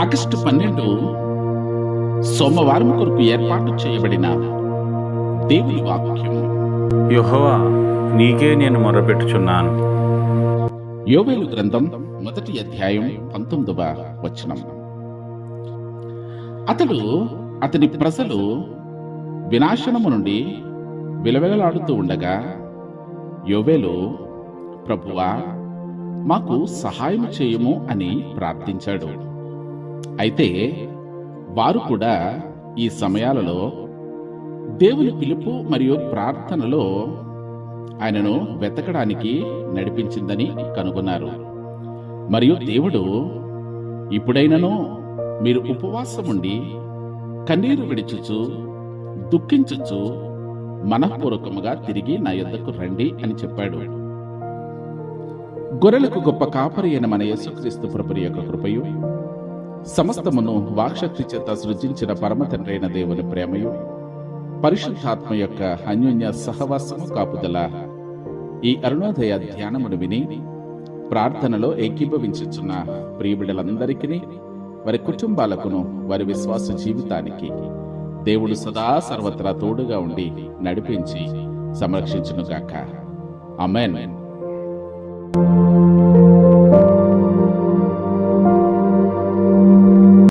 August పన్నెండు సోమవారం కొరకు ఏర్పాటు చేయబడిన దేవుని వాక్యం. యెహోవా నీకే నేను మొరపెట్టుచున్నాను. యోవేలు గ్రంథం మొదటి అధ్యాయం పంతొమ్మిదవ వచనం. అతడు అతని ప్రజలు వినాశనము నుండి విలవిలలాడుతూ ఉండగా యోవేలు ప్రభువా మాకు సహాయం చేయము అని ప్రార్థించాడు. అయితే వారు కూడా ఈ సమయాలలో దేవుని పిలుపు మరియు ప్రార్థనలో ఆయనను వెతకడానికి నడిపించిందని కనుగొన్నారు. మరియు దేవుడు ఇప్పుడైనను మీరు ఉపవాసం ఉండి కన్నీరు విడిచుచు దుఃఖించుచు మనఃపూర్వకముగా తిరిగి నా యొద్దకు రండి అని చెప్పాడు. గొర్రెలకు గొప్ప కాపరి అయిన మన యేసుక్రీస్తు ప్రభుని యొక్క కృపయు సమస్తమును వాక్శక్తి చేత సృజించిన పరమతండ్రైన దేవుని ప్రేమయు పరిశుద్ధాత్మ యొక్క అన్యోన్య సహవాసము కాపుదల. ఈ అరుణోదయ ధ్యానమును విని ప్రార్థనలో ఏకీభవించుచున్న ప్రియబిడలందరికీ వారి కుటుంబాలకును వారి విశ్వాస జీవితానికి దేవుడు సదా సర్వత్రా తోడుగా ఉండి నడిపించి సంరక్షించునుగాక. అమెన్